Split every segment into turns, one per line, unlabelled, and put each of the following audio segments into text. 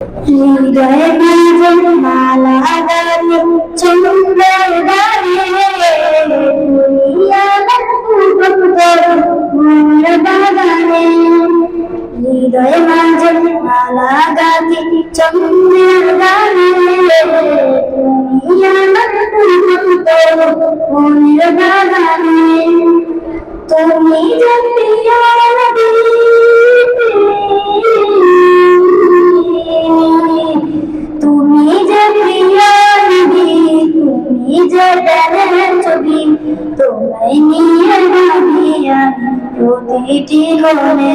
হৃদয়ে মাঝে মালা গানে চুম্বর গানে তুমি আমার পুত্র মন বাগানে হৃদয়ে মাঝে মালা গানে চুম্বর গানে তুমি আমার পুত্র মন বাগানে তুমি যে প্রতিটি কোণে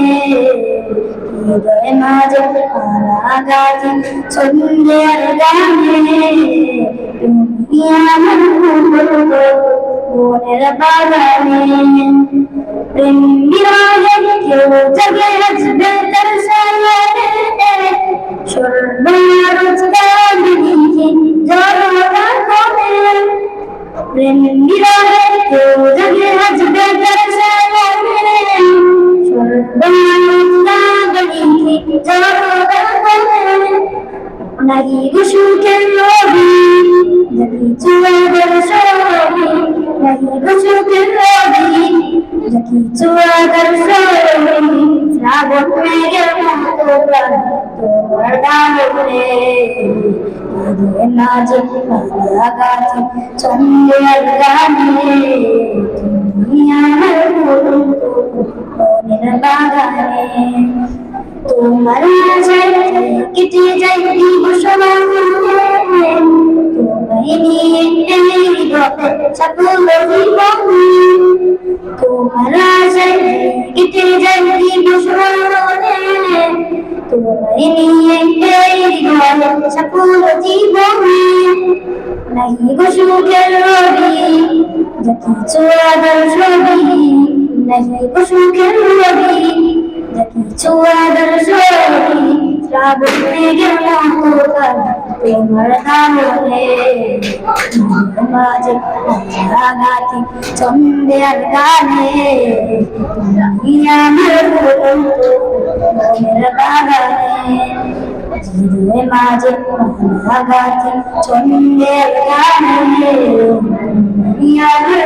হৃদয় মাঝে হারা গাছে সন্ধ্যের গানে। তুমি আমার মনের বাগানে। প্রেম বিরাগে কেউ জগে আসবে তার সামনে সর্বরোজগার বিধি জনতা কমে। প্রেম বিরাগে কেউ জগে আসবে তার সামনে নাহি গুসুকের নবী যদি চুয়াদের সবি নাহি গুসুকের নবী যদি চুয়াদের সবি শ্রাবণ মেঘের মতো তোমার দামনে মাঝে মাঝে মালা গাছে চন্দ্রের গানে তোমার মাঝে কেটে যাই দিবস তোমায় নিয়ে সকল তোমার মাঝে কেটে যাই দিবস তোমায় নিয়ে সকল জীবন নাহি গো সুখের রবি যা কিছু আদর ছবি নাহি গো সুখের রবি। কিছু আদর ছবি শ্রাবণ মেঘের মতো তোমার দামনে মাঝে গাতি চন্দ্রের গানে। তুমি আমার মনের বাগানে জিরে মাঝে গাতি চন্দ্রের গানে তুমি আমার